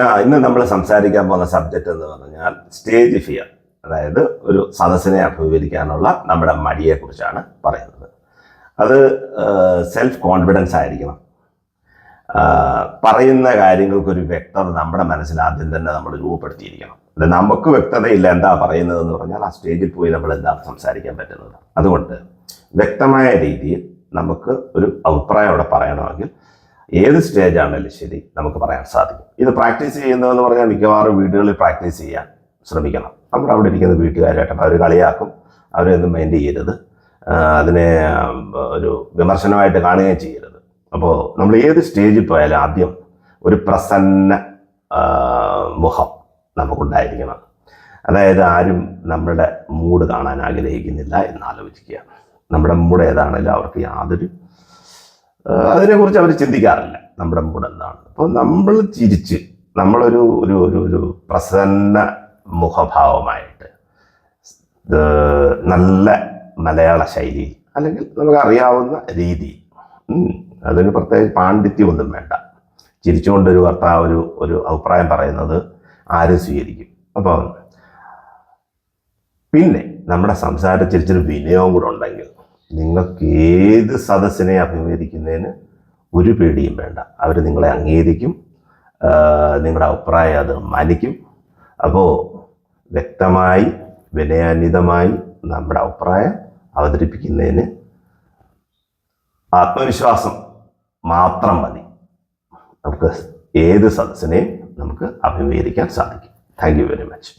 ഇന്ന് നമ്മൾ സംസാരിക്കാൻ പോകുന്ന സബ്ജക്റ്റ് എന്ന് പറഞ്ഞാൽ സ്റ്റേജ് ഫിയർ അതായത് ഒരു സദസ്സിനെ അഭിമുഖീകരിക്കാനുള്ള നമ്മുടെ മടിയെക്കുറിച്ചാണ് പറയുന്നത്. അത് സെൽഫ് കോൺഫിഡൻസ് ആയിരിക്കണം. പറയുന്ന കാര്യങ്ങൾക്കൊരു വ്യക്തത നമ്മുടെ മനസ്സിൽ ആദ്യം തന്നെ നമ്മൾ രൂപപ്പെടുത്തിയിരിക്കണം. അത് നമുക്ക് വ്യക്തതയില്ല എന്താ പറയുന്നതെന്ന് പറഞ്ഞാൽ ആ സ്റ്റേജിൽ പോയി നമ്മൾ എന്താണ് സംസാരിക്കാൻ പറ്റുന്നത്. അതുകൊണ്ട് വ്യക്തമായ രീതിയിൽ നമുക്ക് ഒരു അഭിപ്രായം അവിടെ പറയണമെങ്കിൽ ഏത് സ്റ്റേജ് ആണെങ്കിലും ശരി നമുക്ക് പറയാൻ സാധിക്കും. ഇത് പ്രാക്ടീസ് ചെയ്യുന്നതെന്ന് പറഞ്ഞാൽ മിക്കവാറും വീടുകളിൽ പ്രാക്ടീസ് ചെയ്യാൻ ശ്രമിക്കണം. നമ്മൾ അവിടെ ഇരിക്കുന്ന വീട്ടുകാരായിട്ട് അവർ കളിയാക്കും അവരൊന്നും മൈൻഡ് ചെയ്യരുത്. അതിനെ ഒരു വിമർശനമായിട്ട് കാണുകയും ചെയ്യരുത്. അപ്പോൾ നമ്മൾ ഏത് സ്റ്റേജിൽ പോയാലും ആദ്യം ഒരു പ്രസന്ന മുഖം നമുക്കുണ്ടായിരിക്കണം. അതായത് ആരും നമ്മുടെ മൂഡ് കാണാൻ ആഗ്രഹിക്കുന്നില്ല എന്ന് ആലോചിക്കുക. നമ്മുടെ മൂഡ് ഏതാണെങ്കിലും അവർക്ക് യാതൊരു അതിനെക്കുറിച്ച് അവർ ചിന്തിക്കാറില്ല. നമ്മുടെ മൂഡ് എന്താണ്. അപ്പോൾ നമ്മൾ ചിരിച്ച് നമ്മളൊരു ഒരു ഒരു ഒരു പ്രസന്ന മുഖഭാവമായിട്ട് നല്ല മലയാള ശൈലി അല്ലെങ്കിൽ നമുക്കറിയാവുന്ന രീതി. അതിന് പ്രത്യേകിച്ച് പാണ്ഡിത്യമൊന്നും വേണ്ട. ചിരിച്ചുകൊണ്ടൊരു ഭർത്താവ് ഒരു ഒരു അഭിപ്രായം പറയുന്നത് ആരും സ്വീകരിക്കും. അപ്പം പിന്നെ നമ്മുടെ സംസാരത്തിൽ ഇച്ചിരി വിനയവും കൂടെ ഉണ്ടെങ്കിൽ നിങ്ങൾക്ക് ഏത് സദസ്സിനെ അഭിമുഖീകരിക്കുന്നതിന് ഒരു പേടിയും വേണ്ട. അവർ നിങ്ങളെ അംഗീകരിക്കും. നിങ്ങളുടെ അഭിപ്രായം അത് മാനിക്കും. അപ്പോൾ വ്യക്തമായി വിനയാന്വിതമായി നമ്മുടെ അഭിപ്രായം അവതരിപ്പിക്കുന്നതിന് ആത്മവിശ്വാസം മാത്രം മതി. നമുക്ക് ഏത് സദസ്സിനെയും നമുക്ക് അഭിമുഖീകരിക്കാൻ സാധിക്കും. Thank you very much